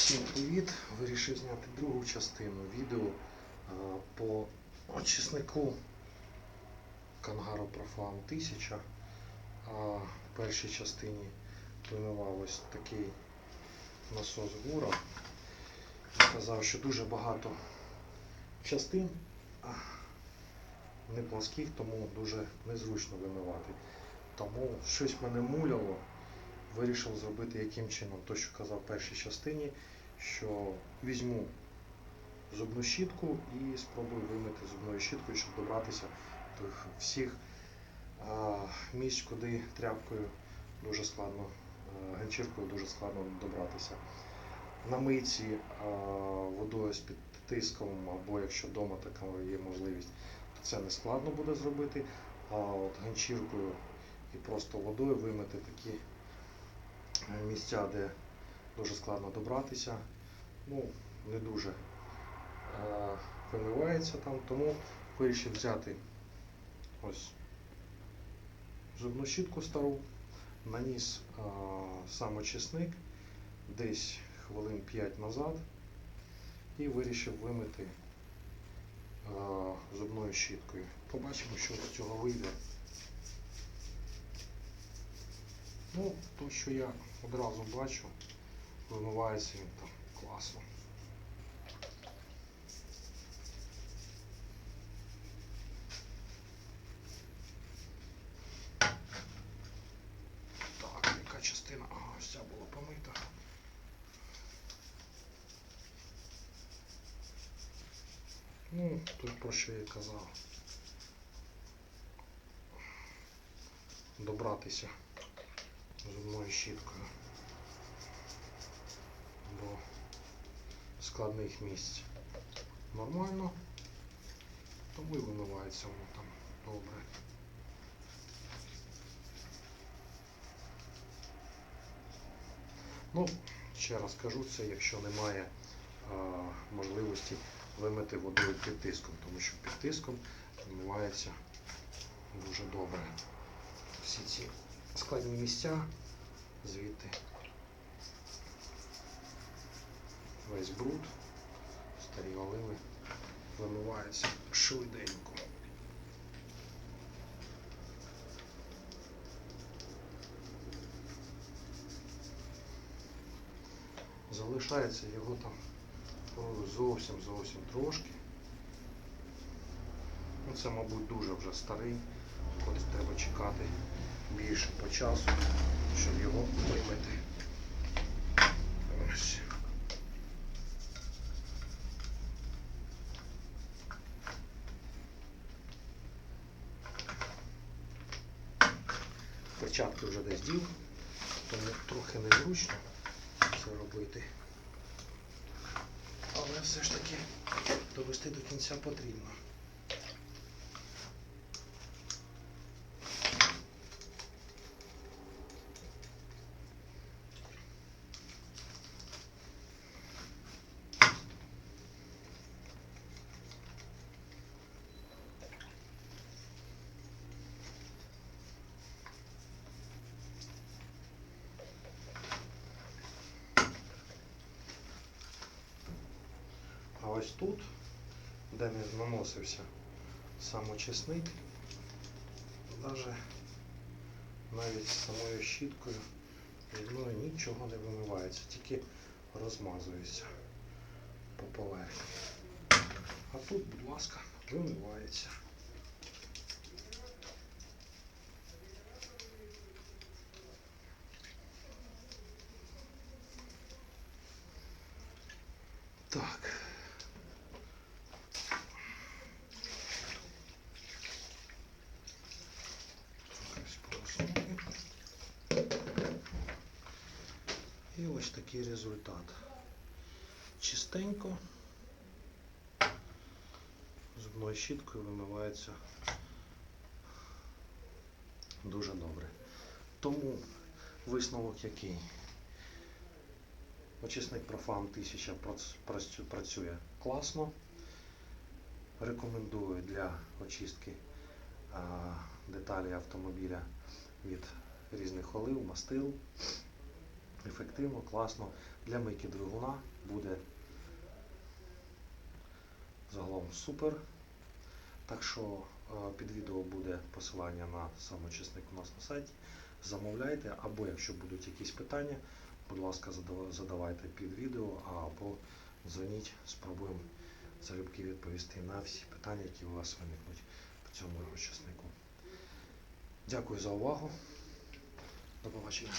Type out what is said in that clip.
Всім привіт! Вирішив зняти другу частину відео а, по очиснику Кангару Профан 1000. А в першій частині вимивав ось такий насос Гура. Казав, що дуже багато частин не плоских, тому дуже незручно вимивати. Тому щось мене муляло вирішив зробити яким чином, то що казав в першій частині, що візьму зубну щітку і спробую вимити зубною щіткою, щоб добратися до всіх а, місць, куди тряпкою дуже складно, а, ганчіркою дуже складно добратися. На мийці а, водою з під тиском, або якщо вдома така є можливість, то це не складно буде зробити. А от ганчіркою і просто водою вимити такі е, місця, де дуже складно добратися, ну, не дуже е, вимивається там, тому вирішив взяти ось зубну щітку стару, наніс е, сам очисник десь хвилин 5 назад і вирішив вимити е, зубною щіткою. Побачимо, що з цього вийде. Ну, то, що я одразу бачу, вимивається він там класно. Так, яка частина? Ага, ця була помита. Ну, тут про що я казав. Добратися зубною щіткою до складних місць нормально, тому і вимивається воно там добре. Ну, ще раз кажу, це якщо немає а, можливості вимити водою під тиском, тому що під тиском вимивається дуже добре. Всі ці складні місця звідти весь бруд, старі оливи вимиваються швиденько. Залишається його там зовсім зовсім трошки. Ну, це, мабуть, дуже вже старий, колись треба чекати більше по часу, щоб його вимити. Ось. Перчатки вже десь дів, тому трохи незручно це робити. Але все ж таки довести до кінця потрібно. Ось тут, де не наносився сам очисник, даже навіть з самою щіткою рідною нічого не вимивається, тільки розмазується по поверхні. А тут, будь ласка, вимивається. Так. І ось такий результат. Чистенько. Зубною щіткою вимивається дуже добре. Тому висновок який? Очисник Профан 1000 працює класно. Рекомендую для очистки деталі автомобіля від різних олив, мастил. Ефективно, класно. Для мийки двигуна буде загалом супер. Так що е, під відео буде посилання на самочисник у нас на сайті. Замовляйте, або якщо будуть якісь питання, будь ласка, задавайте під відео, або дзвоніть, спробуємо залюбки відповісти на всі питання, які у вас виникнуть по цьому розчиснику. Дякую за увагу. До побачення.